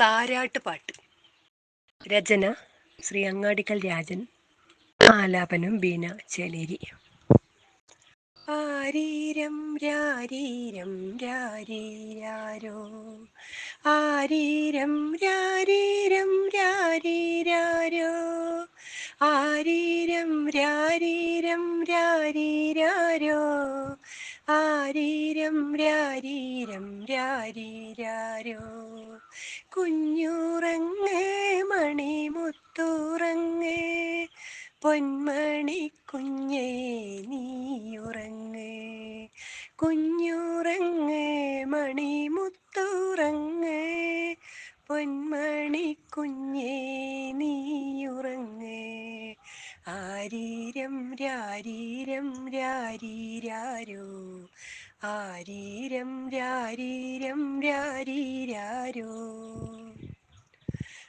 താരാട്ട് പാട്ട്. രചന ശ്രീ അങ്ങാടിക്കൽ രാജൻ. ആലാപനം ബീന ചേലേരി. ആരീരം രാരീരം രാരീരാരോ? ആരീരം രാരീരം രാരീരാരോ? ആരീരം രാരീരം രാരീരാരോ? ആരീരം രാരീരം രാരീരാരോ? കുഞ്ഞുറങ്ങ് മണിമുത്തുറങ്ങേ. പൊന്മണി കുഞ്ഞേ നീയുറങ്ങേ. കുഞ്ഞുറങ്ങേ മണിമുത്തുറങ്ങേ. പൊന്മണി കുഞ്ഞേ നീയുറങ്ങേ. ആരീരം രാരീരം രാരീരാരോ. ആരീരം രാരീരം രാരീരാരോ?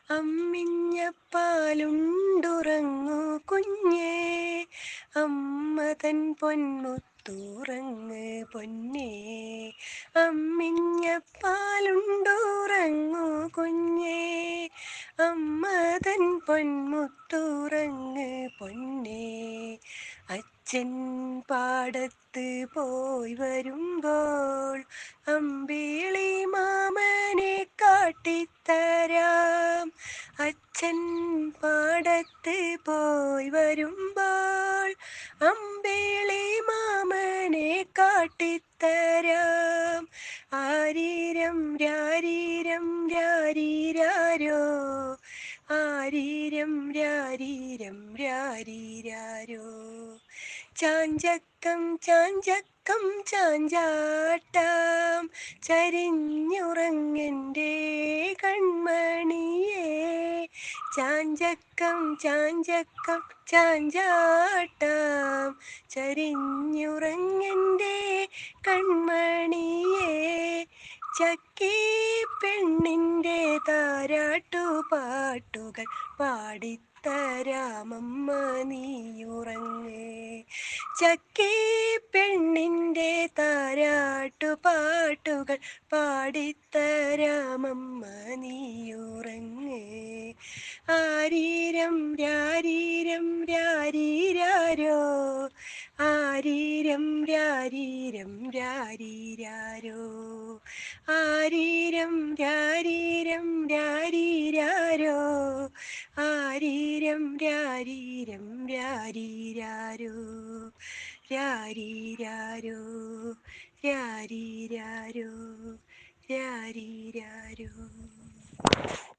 അമ്മിഞ്ഞപ്പാലുണ്ടുറങ്ങു കുഞ്ഞേ. അമ്മ തൻ പൊന്മുത്തുറങ്ങ് പൊന്നേ. അമ്മിഞ്ഞപ്പാലുണ്ടുറങ്ങു കുഞ്ഞേ. അമ്മ തൻ പൊന്മുത്തുറങ്ങ് പൊന്നേ. അച്ഛൻ പാടത്ത് പോയി വരുമ്പോൾ അമ്പിളി മാമനെ കാട്ടിത്തരാം. അച്ഛൻ പാടത്ത് പോയി വരുമ്പോൾ അമ്പിളി മാമനെ കാട്ടിത്തരാം. ആരീരം രാരീരം രാരീരാരോ? ആരീരം രാരീരം രാരീരാരോ? ചാഞ്ചക്കം ചാഞ്ചക്കം ചാഞ്ചാട്ടാം. ചരിഞ്ഞുറങ്ങന്റെ കൺമണിയെ. ചാഞ്ചക്കം ചാഞ്ചക്കം ചാഞ്ചാട്ടാം. ചരിഞ്ഞുറങ്ങന്റെ കൺമണിയെ. ചക്കി പെണ്ണിന്റെ താരാട്ടുപാട്ടുകൾ പാടിത്തരാമമ്മ നീയുറങ്ങ്. ചക്കി പെണ്ണിന്റെ താരാട്ടു പാട്ടുകൾ പാടിത്തരാമമ്മ നീയുറങ്ങ് ആരീരം രാരീരം രാരീരാരോ? ആരീരം രാരീരം രാരീരാരോ? ആരീരം രാരീരം രാരീരാരോ? ആരീരം രാരീരം രാരീരാരോ? Riarirarô, riarirarô, riarirarô.